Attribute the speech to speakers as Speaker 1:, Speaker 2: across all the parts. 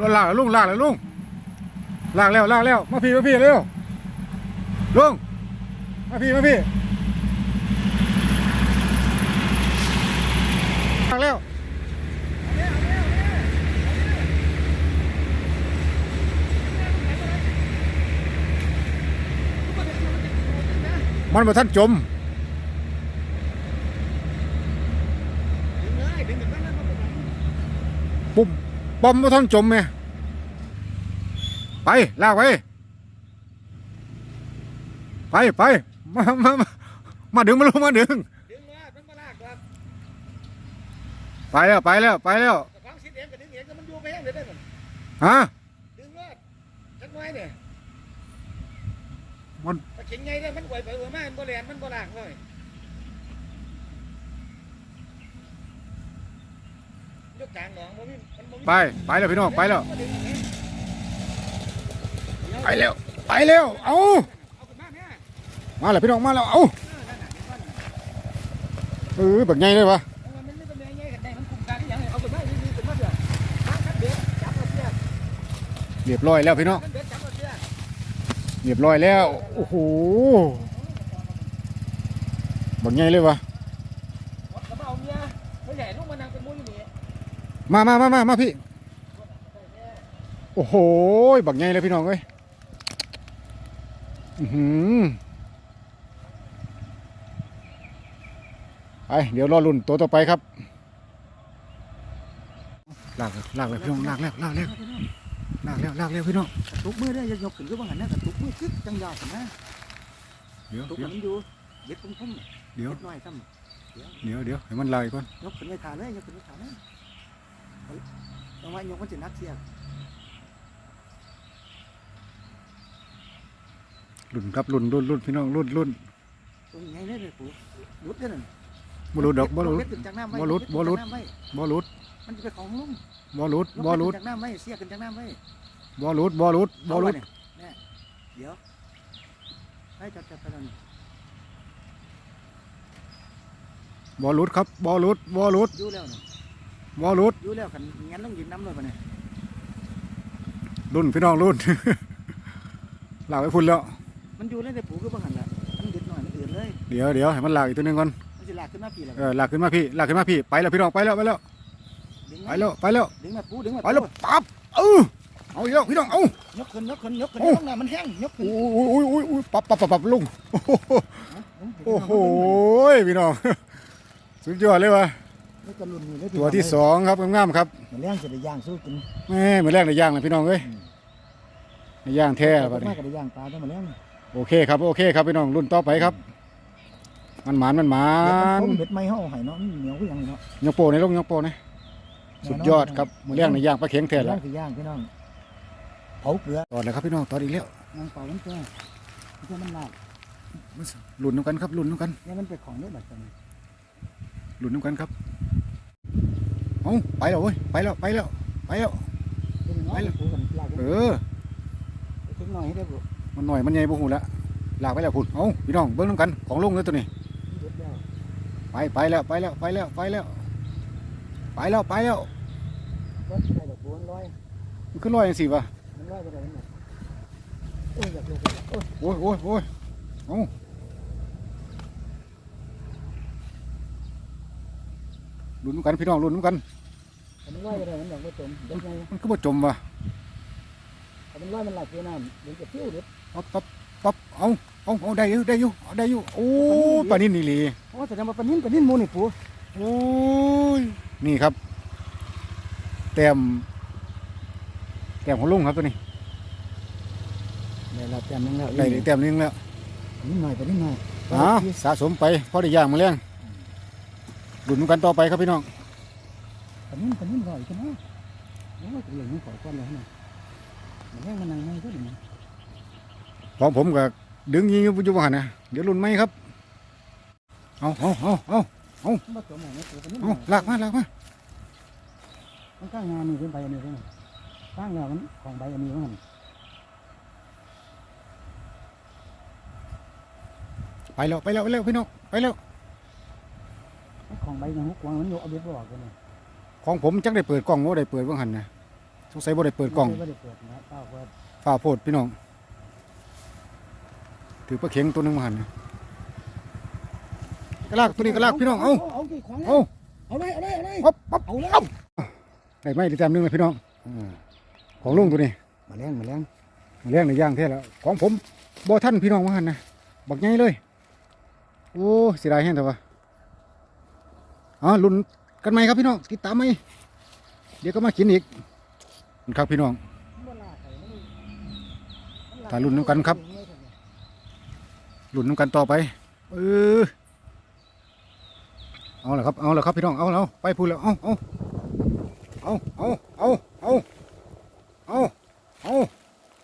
Speaker 1: ลงลากแล้วลุงลากแล้วลุงลากแล้วลากแล้วมาพี่มาพี่เร็วลุงมาพี่มาพี่ลากแล้วมันมาท่านจมปุ๊บ ปอมมาท่านจมไงไปลากไปไปไปมามามามาดึงมาลงมาดึง
Speaker 2: ดึงมามันมาลากครับ
Speaker 1: ไปแล้วไปแล้วไปแล้ว
Speaker 2: แต่ฟังสิเองกับดึงเองก็มันอยู่ไปเองเลยได้หมด
Speaker 1: ฮะ
Speaker 2: ดึงมาจักหน้อยเนี่ย
Speaker 1: มัน
Speaker 2: แต่เข็งไงเนี่ยมันไหวไปไหวมามันบ่แลนมันบ่ลากเลยยกกลางหนองบ่มีมันบ่มี
Speaker 1: ไป ไปแล้วพี่น้องไปแล้ว ไปเร็วไปเร็วเอา
Speaker 2: มาแล้
Speaker 1: วพี่น้องมาแล้ว เอา
Speaker 2: เออ
Speaker 1: แบบไงเลยวะ
Speaker 2: เรียบ
Speaker 1: ร้อยแล้วพี่น้อง
Speaker 2: เรี
Speaker 1: ยบร้อยแล้ว โอ้โหแบบไงเลยวะ
Speaker 2: แล้วมาเอาเมียไม่ใหญ่ลูกมันนางเป็นมุ้ยอยู่นี่
Speaker 1: มามามามามาพี่ โอ้โหแบบไงเลยพี่น้องเอ้ยอือหือไปเดี๋ยวรอรุ่นตัวต่อไปครับลากเลยลากเลยพี่น้องลากแล้วลากแล้วลากแล้วลากแล้วพี่น้อง
Speaker 2: ตุกมือได้ยกขึ้นก็ว่าหันนะกับตุกมือคึกจังยาวกันนะ
Speaker 1: เดี๋ยว
Speaker 2: ตุก
Speaker 1: เดี๋ยว
Speaker 2: มันอยู่เย็ดพุ่ม
Speaker 1: เดี๋ยว
Speaker 2: ๆน้อยซ้
Speaker 1: เดี๋ยวเดี๋ยวให้มันลายก่อนำ
Speaker 2: ยกขึ้นไม่ขาเลยยกขึ้นไม่ขาเลย จังหวะยกมันจะนักเสียบ
Speaker 1: รุ่นครับรุ่นรุ่นรุ่นพี่น้องรุ่นรุ่น
Speaker 2: ตรงไงเนี่ยเลยปู่รุดได้หนึ่ง
Speaker 1: บ่รุดดอกบ่รุด
Speaker 2: จากน้ำไว้
Speaker 1: บ่รุดบ่รุดบ่รุด
Speaker 2: มันจะไปของลุ่ม
Speaker 1: บ่รุดบ่รุด
Speaker 2: จากน้ำไว้เสียกันจากน้ำไว้
Speaker 1: บ่รุดบ่รุดบ่รุด
Speaker 2: เนี่ยเดี๋ยวให้จับจับไปแล้วนี่
Speaker 1: บ่รุดครับบ่รุดบ่รุด
Speaker 2: อยู่แล้วนี่
Speaker 1: บ่รุด
Speaker 2: อยู่แล้วกันงั้นต้องยินน้ำเลยป่ะเนี่ย
Speaker 1: รุ่นพี่น้องรุ่นลากไปพุ่นแล้ว
Speaker 2: มันอยู่แล้วแต่ปู่ก็บังหันละมันเด็ดหน่อยมันอื่นเลย
Speaker 1: เดี๋ยวเดี๋ยวให้มันลากอีกตัวหนึงก่อน
Speaker 2: มันจะลากขึ้นมาปีละ
Speaker 1: เออลากขึ้นมาพี่ลากขึ้นมาพี่ ไปแล้วพี่น้องไปแล้วไปแล้ว
Speaker 2: ดึง
Speaker 1: ไปแล้วไปแล้ว
Speaker 2: ดึงมาปู่ดึงมา
Speaker 1: ไปแล้วปั๊บเออเอาอีกแล้วพี่น้องเอา
Speaker 2: ยกขึ้นยกขึ้นยกขึ้น
Speaker 1: โอ้
Speaker 2: ยกหน้ามันแห้งยกขึ้น
Speaker 1: อุ้ยอุ้ยอุ้ยอุ้ยปั๊บปั๊บปั๊บปั๊บลุง โอ้โหโอ้โหพี่น้อง สุดยอดเลยวะ
Speaker 2: นี่จะลุ่นนี่เลย
Speaker 1: ตัวที่สองครับงามๆครับ
Speaker 2: มันเลี้ยงจะได้ย่างสู้กิน
Speaker 1: แม่เหมือนแรกในย่างเลยพี่น้องเอ้ยในย่างแท้
Speaker 2: แต่
Speaker 1: บัด
Speaker 2: มา
Speaker 1: นี้
Speaker 2: ก็ได้ย่างปลาต้องมาเลี้ยง
Speaker 1: โอเคครับโอเคครับพี่น้องรุ่นต่อไปครับ มันหมานมันหมาน
Speaker 2: เบ็ดไม้ห่อไห้เนาะมันเหนียวก็ยังเนาะ
Speaker 1: ยกโปในลงยกโปนะสุดยอดครับมือแรกในย่างปลาเข็งแท้
Speaker 2: ย่า
Speaker 1: แล้ว
Speaker 2: งคือย่างพี่น้องเผาเกลือ
Speaker 1: ตอดเลยครับพี่น้องตอดอีกแล้ว
Speaker 2: นางเป่ามันเกลือเพื่อมันลาด
Speaker 1: รุ่นน้ำกันครับรุ่นน้ำกัน
Speaker 2: เนี่ยมันเป็นของเนื้อแบบนี้
Speaker 1: รุ่นน้ำกันครับ เอาไปแล้วเว้ยไปแล้วไปแล้วไปแล้ว
Speaker 2: เป็นน้อยปูกันลาด
Speaker 1: เออ
Speaker 2: ถึงหน่อยให้ได้บุ
Speaker 1: มันหน่อยมันใหญ่บ่หูละลากไปแล้วพุ่นเอาพี่น้องเบิ้งน้ำกันของลุงเลยตัวนี้
Speaker 2: เด็ดแล้ว
Speaker 1: ไปไปแล้วไปแล้วไปแล้วไปแล้วไปแล้วไปแล้ว
Speaker 2: ก็ได้ดอกบัวลอย
Speaker 1: มันขึ้นลอยจังสิวะ
Speaker 2: มันลอยไปได้ไหมโอ้ยอยากลงโอ้ย
Speaker 1: โอ้ยโอ้ยโอ้ยเอาลุ้นน้ำกันพี่น้องลุ้นน้ำกัน
Speaker 2: มันลอยไปได้มันอยากไปจมเด็กไง
Speaker 1: มันก็บ่จมว่ะ
Speaker 2: มันลอยมันหลับอยู่น้ำเดี๋ยวจะเที่ยวเด็ด
Speaker 1: ปั๊บปั๊บปั๊บเอาเอาเอาได้อยู่ได้อยู่เอาได้อยู่โอ้ยปลานิ่นนี่หลี
Speaker 2: โอ้แสดงว่าปลานิ่มปลานิ่มมูนี่ปู
Speaker 1: โอ้ยนี่ครับ แต้มแต้มของลุงครับตัวนี้
Speaker 2: เดี๋ยวเราแต้มนึงแล้ว
Speaker 1: ได้แต้มหนึงแล้ว
Speaker 2: นิดหน่อยปลานิ่มหน่อย
Speaker 1: อ๋อสะสมไปพอได้ย่างมาเลี้ยงลุ้นน้ำกันต่อไปครับพี่น้อง
Speaker 2: ปลานิ่มปลานิ่มลอยใช่ไหมโอ้ยเหลืองนี่ขอก้อนเลยนะมันแห้งมันนั่งไม่ก็ดีนะ
Speaker 1: ของผมก็ดึงยิงอยู่อยู่ว่าหั่นนะเดี๋ยวลุ้นไหมครับ เอาเอาเอาเอา
Speaker 2: มันผสมอะไรตัวปลานิ่ม
Speaker 1: เอาลากมาลากมา
Speaker 2: มันข้างงานนี่ขึ้นไปอันนี้ขึ้นข้างแล้วมันของใบอันนี้มัน
Speaker 1: ไปแล้วไปแล้วไปแล้วพี่น้องไปแล้ว
Speaker 2: ของใบยังหุกวางมันอยู่เอาเบ็ดบอกกันเลย
Speaker 1: ของผมจักได้เปิดกล้องว่าได้เปิดว่าหันนะโทงสัยบ่ได้เปิดกล่อง
Speaker 2: ไม่ได้เปิดนะเปล่าเปิด
Speaker 1: ฝ่าโพดพี่น้อง ถือปลาเข็งตัวหนึงมาหันนะกระลากตัวนี้กระลากพี่น้อง เอ้า
Speaker 2: เอากี่ของ
Speaker 1: เอ้า
Speaker 2: เอาเลยเอาเลยเอาเลย
Speaker 1: ปั๊บปั๊บ
Speaker 2: เอาเลย
Speaker 1: ได้ไหมได้แต้มหนึงเลยพี่น้องอ่าของลุงตัวนี้
Speaker 2: มาแรงมาแรง
Speaker 1: เลี้ยงในย่างเท่แล้วของผมบ่ท่านพี่น้องมาหันนะบักใหญ่เลย โอ้เสียดายแห้งแต่ว่าอ๋อลุ้น กันไหมครับพี่น้องติดตามไหมเดี๋ยวก็มากินอีกครับพี่น้องถ้ารุ่นน้ำกันครับลุ้นน้ำกันต่อไปเออเอาละครับเอาละครับพี่น้องเอาแล้วไปพูดแล้วเอาเอาเอาเอาเอาเอาเอาเอา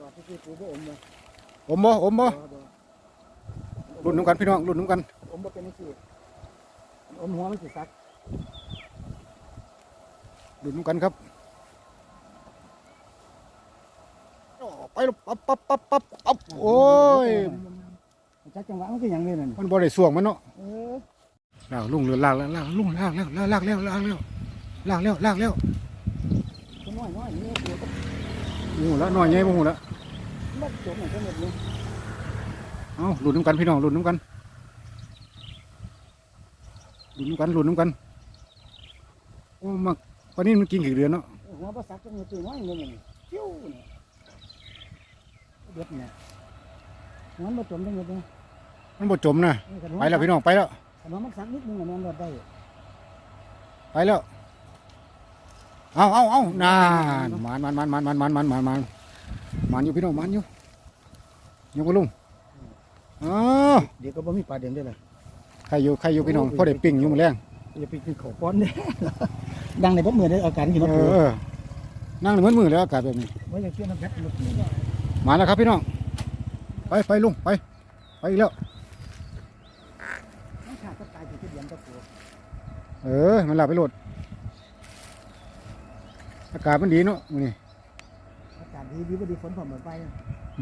Speaker 2: อดที่ปูบ่อมเลย
Speaker 1: อมบ่อมบ่ลุ้นน้ำกันพี่น้องลุ้นน้ำกัน
Speaker 2: อมบ่เป็นสิอมหัวมันสิซัก
Speaker 1: ลุ้นน้ำกันครับไปแล้วปั๊บปั๊บปั๊บปั๊บปั๊บโอ้ย
Speaker 2: จักจังหวะมันก็ยังเลยนั่น
Speaker 1: มันบ่ได้ส่วงมันเนาะ
Speaker 2: เออ
Speaker 1: ลากลุงเรือลากแล้วลากลุงลากแล้วลากแล้วลากแล้วลากแล้วลากแล้ว
Speaker 2: ตัวน้อยน้อยนี่ตัวก็
Speaker 1: หมูแล้วหน่อยใหญ่บ่หมูแล้ว
Speaker 2: บัดจมเหมือนกันหมดเลย
Speaker 1: เอาลุ้นน้ำกันพี่น้องลุ้นน้ำกันลุ้นน้ำกันลุ้นน้ำกันโอ้มา ปานนี้มันกินกี่เดือนเนาะ
Speaker 2: หัวบ่ซักจังตัวน้อยเงี้ยนี่ฟิวนี่เด็ดเนี่ยมันบ่จมได้หมดเลย
Speaker 1: มันบ่จมนะไปแล้วพี่น้องไปแล้ว
Speaker 2: แต่ว่ามันซักนิดนึงอะมันรอดได้
Speaker 1: ไปแล้วเอาเอาเอานานมันมันมันมันมันมันมันมันมันมันอยู่พี่น้องมันอยู่ยกไปลุงอ๋อ
Speaker 2: เดี๋ยวก็บ่มีปลาเด่นได้เลย
Speaker 1: ใครอยู่ใครอยู่พี่น้องพอได้ปิ้งอยู่มื้อแรง
Speaker 2: อย่าไปกินข้าวป้อนเด้ ดังในบ่มือได้อาการกิน
Speaker 1: เอ
Speaker 2: น้ำปู
Speaker 1: อนั่งในมือมือแล้วอากาศแบบนี้
Speaker 2: ว่าอย่างเช่นน้ำเพชรลูกนี่
Speaker 1: มาแล้วครับพี่น้องไปไปลุงไปไปอีกแล้ว
Speaker 2: น้ำขาดก็ตายอยู่ที่เดียนตะปู
Speaker 1: เออมันหลับไปโหลดอากาศมันดีเนาะมื้อนี่
Speaker 2: อากาศดีดีบ่ดีฝนผ่อนไป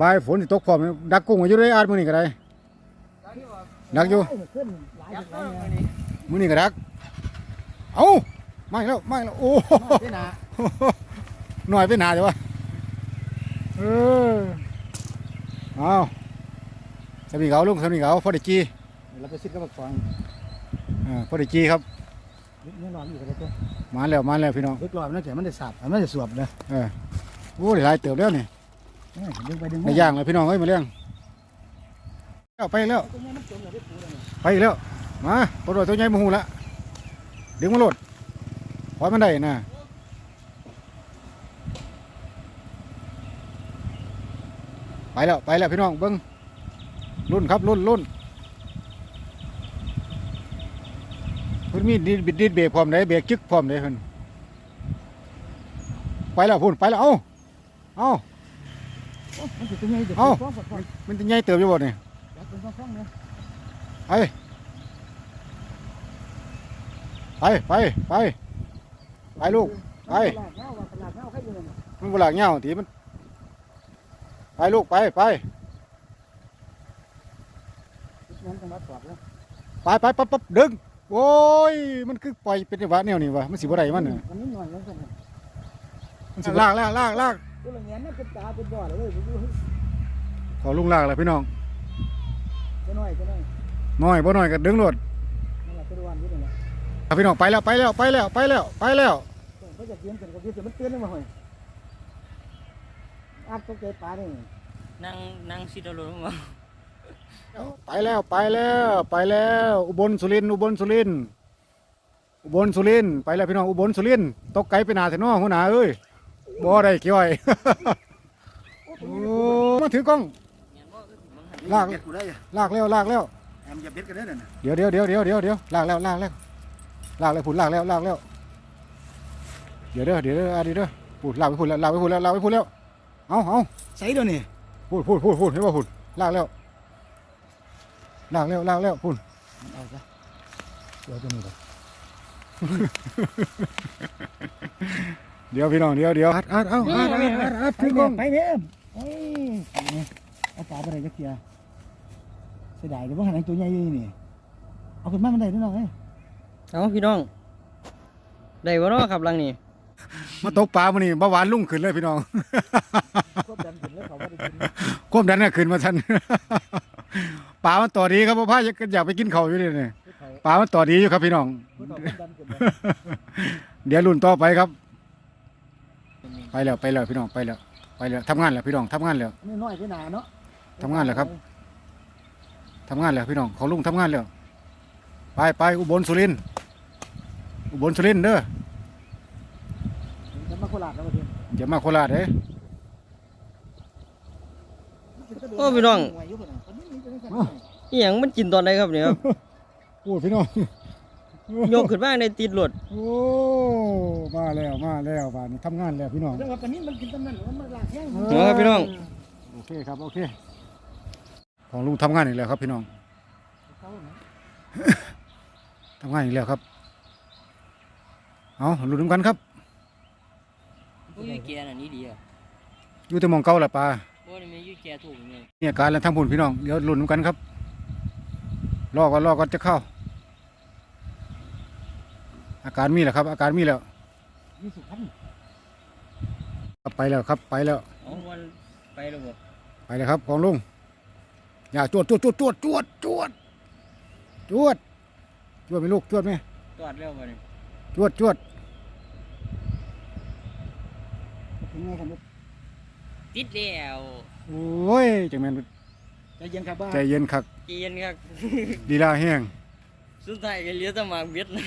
Speaker 1: บายฝนสิตกพร้อมดักกุ้งมาอยู่ได้อาดมื้อนี้ก็ได้ดักอยู่
Speaker 2: ขึ้นหลายหลายเนี่ย
Speaker 1: มื้อนี้ก็ดักเอ้า ไม่แล้วไม่แล้วโอ้
Speaker 2: พี่นา
Speaker 1: หน่อยไปหนาเดี๋ยววะเออเอาสามีเขาลุงสามีเขาพอได้จี
Speaker 2: เราไปซิดกับบักฟอง
Speaker 1: อ่าพอได้จีครับ
Speaker 2: นี่ร้อนอยู่กันเลยตัว
Speaker 1: มาแล้วมาแล้วพี่น้อง
Speaker 2: เล็กรอบนั่นแต่มันได้สาบมันได้สวบเลย
Speaker 1: เออโอ้ได้หลายเติบแล้วนี่
Speaker 2: ดึงไปดึง
Speaker 1: ในย่างเลยพี่น้องเอ้ยมาเลี้ยงเอาไปแล้ว
Speaker 2: ตัวนี้มันจมอยู่ที่ปูเลย
Speaker 1: ไปอีกแล้วมาปลดตัวใหญ่มาหูละดึงมาโหลด พอมันได้นะไปแล้วไปแล้วพี่น้องเบิ้งรุ่นครับรุ่นรุ่นพิ่นมีดิดบิดดิดเบรกพร้อมได้เบรกจึกพร้อมได้เพิ่นไปแล้วพุ่นไปแล้วเอ้าเอ้า
Speaker 2: มันจะใหญ่เอา
Speaker 1: มันจะใหญ่เติบอยู่บ่เนี่ยไปไปไปไป ไปลูกไปมันบุหลากเงาทีมัน ไปลูกไปไปไปไปปั๊บปั๊บดึงโอ้ยมันคือปล่อยเป็นวะแนวนี่วะมันสิบ่ได้มัน
Speaker 2: เนี่ย
Speaker 1: มันสิลากลากลากลากขอลุงลากเลยพี่น้อง
Speaker 2: น้อยก็น้อย
Speaker 1: บ่น้อยก็ดึงรถพี่น้องไปแล้วไปแล้วไปแล้วไปแล้วไปแล้ว
Speaker 2: เขาจะเลี้ยงกันก็คือจะมันเตือนได้มาหน่อยอาจตกใจปลาเนี่ย
Speaker 3: นั่งนั่งชิดเอารถมา
Speaker 1: ไปแล้วไปแล้วไปแล้ว อุบลสุรินทร์อุบลสุรินทร์อุบลสุรินทร์ไปแล้วพี่น้องอุบลสุรินทร์ตกไกลไปหนาเถอะเน้อหัวหน้าเอ้ยบ่ได้เกี่ยวไอ้โอ้มาถือกล้องลาก
Speaker 2: เบ็ดกูได้
Speaker 1: ลากแล้วลากแล้ว
Speaker 2: แอมอย่าเบ็ดกันได้น่ะ
Speaker 1: เดี๋ยวเดี๋ยวเดี๋ยวเดี๋ยวเดี๋ยวเดี๋ยวลากแล้วลากแล้วลากแล้วผุดลากแล้วลากแล้ว เดี๋ยวเด้อเดี๋ยวเด้ออะเดี๋ยวเด้อผุดลากไปผุดแล้วลากไปผุดแล้วลากไปผุดแล้วเอาเอา
Speaker 2: ใส่เดี๋ยวนี้
Speaker 1: ผุดผุดผุดผุดเห็นป่ะผุดลากแล้วลากแล้วลากแล้วผุด
Speaker 2: เอาซะเดี๋ยวจะมีแบบ
Speaker 1: เดี๋ยวพี่น้องเดี๋ยวเดี๋ยวอัดอัดเอาอัดอัดอัดอัด
Speaker 2: ไป
Speaker 1: ถือกล้
Speaker 2: เนี่
Speaker 1: อยง
Speaker 2: ไปเนี่ยเฮ้ยเอาปลาไปไหนจักเทียเสียดายเดี๋ยวว่าหันตัวใหญ่ๆนี่เอาขึ้นมามันได้ด้วยน้องเอ้ย
Speaker 3: เอาพี่น้องได้บ่เนาะครับหลังนี้
Speaker 1: มาตกปลามื้อนี้เบาหวานลุ่งขึ้นเลยพี่น้อง
Speaker 2: ควบดันขึ้นแล้วเขาว่าได้กิน
Speaker 1: ความดันก็ขึ้นมาทัน ปลามันต่อดีครับพ่อพาอยากอยากไปกินเขาวอยู่นี่นี่
Speaker 2: ผู้เขา
Speaker 1: ปลามันต่อดีอยู่ครับพี่น้อง
Speaker 2: ผู้เขาควบดันขึ้นแล้ว
Speaker 1: เดี๋ยวรุ่นต่อไปครับ ไปแล้วไปแล้วพี่น้องไปแล้วไปแล้วทำงานแล้วพี่น้องทำงานแล้ว
Speaker 2: นี่น้อยไปหนาเนาะ
Speaker 1: ทำงานเหรอครับ ทำงานแล้วพี่น้องเขาลุงทำงานแล้วไปไปอุบลสุรินทร์อุบลสุรินทร์เด้อ
Speaker 2: จะ มาโคราชแล้วประเทศ
Speaker 1: อย่ามาโคราชเด้
Speaker 3: โอ้พี่น้อง
Speaker 2: หวยอยู่พุ่นน่ะตอนนี้มีแต่ในสัตว์
Speaker 3: อีหยังมันกินตอนไหนครับเนี่ยครับ
Speaker 1: โอ้พี่น้อง
Speaker 3: ยกขึ้นมาในติดรถ
Speaker 1: โอ้มาแล้วมาแล้วบ้านนี้ทำงานแล้วพี่น้อง
Speaker 2: จังหวะปานนี้มันกินตำนั้นมันมาลากแห้ง
Speaker 3: เนาะครับพี่น้อง
Speaker 1: โอเคครับโอเค ของลุงทำงานอีกแล้วครับพี่น้อง
Speaker 2: เขาเนาะ
Speaker 1: ทำงานอีกแล้วครับ เอาลุ้นนำกันครับ
Speaker 3: โอ้ยแกน่ะนี่ดีอะ
Speaker 1: อยู่แต่หมองเก่าละปลา
Speaker 3: โอ้ยมีอยู่แกถูกนี่
Speaker 1: เนี่ยการแล้วทั้งพุ่นพี่น้องเดี๋ยวลุ้นนำกันครับรอก่อนรอก่อนจะเข้า อาการมีแล้วครับ อาการมีแล้ว
Speaker 2: มีสุพรรณ
Speaker 1: ครับไปแล้วครับไปแล้ว
Speaker 3: เอาวันไปแล้วบ่
Speaker 1: ไปแล้วครับของลุงอย่าจวดจวดจวดจวดจวดจวดจวดจวดไหมลูกจวดไหม
Speaker 3: จอดแล้วบ่นี่
Speaker 1: จวดจวด
Speaker 2: ถึงไงกันลูก
Speaker 3: ติดแล้ว
Speaker 1: โอ้ยจังแม่น
Speaker 2: ใจเย็นครับบ้า
Speaker 1: ใจเย็นคัก
Speaker 3: เกียนครับ
Speaker 1: ลีลาแห้ง
Speaker 3: สุดท้ายก็เหลือแต่หมากเบ็ดนะ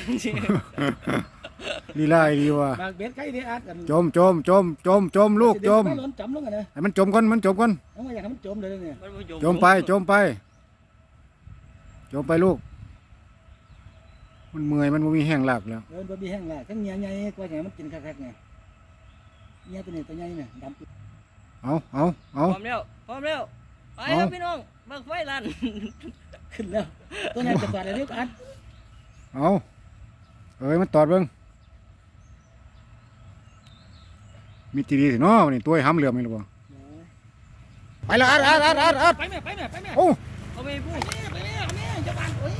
Speaker 1: ลีลาไอ้ดีว่ะ
Speaker 2: มากเบ็ดไก่เด้อัดกัน
Speaker 1: จมจมจมจมจมลูกจม
Speaker 2: ไม่ล้นจมลงกันนะ
Speaker 1: ให้มันจมก่อนมันจมก่อน
Speaker 2: เอามาอยากให้มันจมเลยเนี่ย
Speaker 3: มันบ่
Speaker 1: จมไปจมไป จมไปลูก มันเมื่อยมันบ่มีแห้งหลักแล้ว
Speaker 2: เดินบะบีแห้งแหละทั้งเงียใหญ่กว่าไงมันกินคักๆไง เงียตัวนี้ตัวใหญ่เนี่ยดำปิด
Speaker 1: เอาเอาเอา
Speaker 3: พร้อมแล้วพร้อมแล้วไป
Speaker 1: เอา
Speaker 3: ครับพี่น้องบังไฟลั่น
Speaker 2: ขึ้นแล้ว ตัวนี้จะต่อได้เรียกอัด
Speaker 1: เอาเอ้ยมันตอดเบิ่งมีทีดีสิเนาะวันนี่ตัวไอ้ห้ำเหลือมนี่หรือเปล่าไปแล้วอัดอัดอัดอัดอัด
Speaker 2: ไปแม่ไปแม่ไปแม่
Speaker 1: โอ้
Speaker 3: เอาไปพูด
Speaker 2: ไปแม่ไปแม่จะบานโอ้ย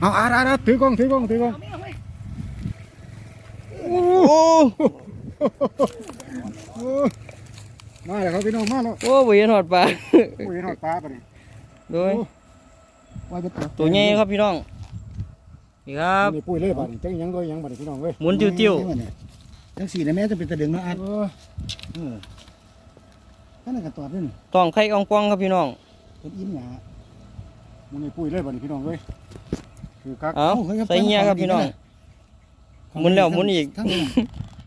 Speaker 1: เอาอัดอัดอัดถือกล้องถือกล้องถือกล้อง
Speaker 2: เอาแม่เอาแม่
Speaker 1: โอ้โหมาแล้วครับพี่น้องมาแล้ว
Speaker 3: โอ้บ่เห็นหอดปลา
Speaker 1: โอ้ยนอดปลาปะนี่
Speaker 3: โดย
Speaker 2: ว่าจะ
Speaker 3: ตัวใหญ่ครับพี่น้องนี่ครับ
Speaker 1: นี่ปุ้ยเลยปะนี่จังหยังก็ยังบัดนี้พี่น้องเว้ย
Speaker 3: หมุนติ้ว
Speaker 2: จังสี่นะแม่จะเป็นตะดึงเนาะอัด
Speaker 1: เออ
Speaker 2: เออท่านนก็ตอดด้วยนี่
Speaker 3: ๆต้องไข่อ่องปองครับพี่น้อง
Speaker 2: เป็นอิ่มหยา
Speaker 1: มันนี่ปุ้ยเลยบัดนี้พี่น้องเว้ยคือคัก
Speaker 3: เอาใส่เงี้ยครับพี่น้อง หมุนแล้วหมุนอีก
Speaker 2: ทั้ง